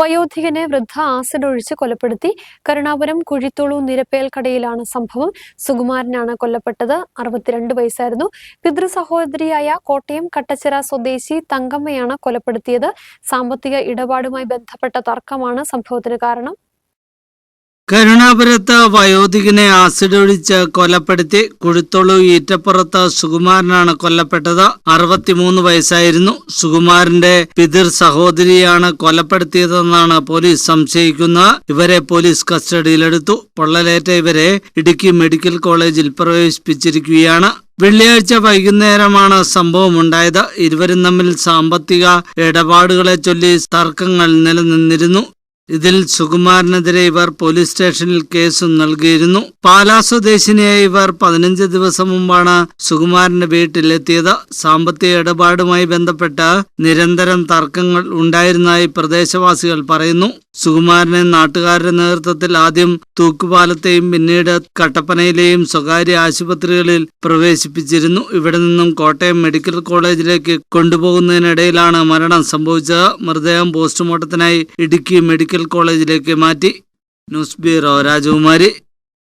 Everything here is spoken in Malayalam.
വയോധികനെ വൃദ്ധ ആസിഡ് ഒഴിച്ച് കൊലപ്പെടുത്തി കരുണാപുരം കുഴിത്തോളു നിരപ്പേൽ കടയിലാണ് സംഭവം. സുകുമാരനാണ് കൊല്ലപ്പെട്ടത്. അറുപത്തിരണ്ട് വയസ്സായിരുന്നു. പിതൃ സഹോദരിയായ കോട്ടയം കട്ടച്ചിറ സ്വദേശി തങ്കമ്മയാണ് കൊലപ്പെടുത്തിയത്. സാമ്പത്തിക ഇടപാടുമായി ബന്ധപ്പെട്ട തർക്കമാണ് സംഭവത്തിന് കാരണം. കരുണാപുരത്ത് വയോധികനെ ആസിഡ് ഒഴിച്ച് കൊലപ്പെടുത്തി കുഴിത്തൊളു ഈറ്റപ്പുറത്ത് സുകുമാരനാണ് കൊല്ലപ്പെട്ടത്. അറുപത്തിമൂന്ന് വയസ്സായിരുന്നു. സുകുമാരന്റെ പിതൃ സഹോദരിയാണ് കൊലപ്പെടുത്തിയതെന്നാണ് പോലീസ് സംശയിക്കുന്നത്. ഇവരെ പോലീസ് കസ്റ്റഡിയിലെടുത്തു. പൊള്ളലേറ്റ ഇവരെ ഇടുക്കി മെഡിക്കൽ കോളേജിൽ പ്രവേശിപ്പിച്ചിരിക്കുകയാണ്. വെള്ളിയാഴ്ച വൈകുന്നേരമാണ് സംഭവം ഉണ്ടായത് ഇരുവരും തമ്മിൽ സാമ്പത്തിക ഇടപാടുകളെ ചൊല്ലി തർക്കങ്ങൾ നിലനിന്നിരുന്നു. ഇതിൽ സുകുമാരനെതിരെ ഇവർ പോലീസ് സ്റ്റേഷനിൽ കേസും നൽകിയിരുന്നു. പാലാ സ്വദേശിനിയായ ഇവർ പതിനഞ്ച് ദിവസം മുമ്പാണ് സുകുമാരന്റെ വീട്ടിലെത്തിയത്. സാമ്പത്തിക ഇടപാടുമായി ബന്ധപ്പെട്ട് നിരന്തരം തർക്കങ്ങൾ ഉണ്ടായിരുന്നതായി പ്രദേശവാസികൾ പറയുന്നു. സുകുമാരനെ നാട്ടുകാരുടെ നേതൃത്വത്തിൽ ആദ്യം തൂക്കുപാലത്തെയും പിന്നീട് കട്ടപ്പനയിലെയും സ്വകാര്യ ആശുപത്രികളിൽ പ്രവേശിപ്പിച്ചിരുന്നു. ഇവിടെ നിന്നും കോട്ടയം മെഡിക്കൽ കോളേജിലേക്ക് കൊണ്ടുപോകുന്നതിനിടയിലാണ് മരണം സംഭവിച്ചത്. മൃതദേഹം പോസ്റ്റ്മോർട്ടത്തിനായി ഇടുക്കി മെഡിക്കൽ കോളേജിലേക്ക് മാറ്റി. ന്യൂസ് ബ്യൂറോ രാജകുമാരി.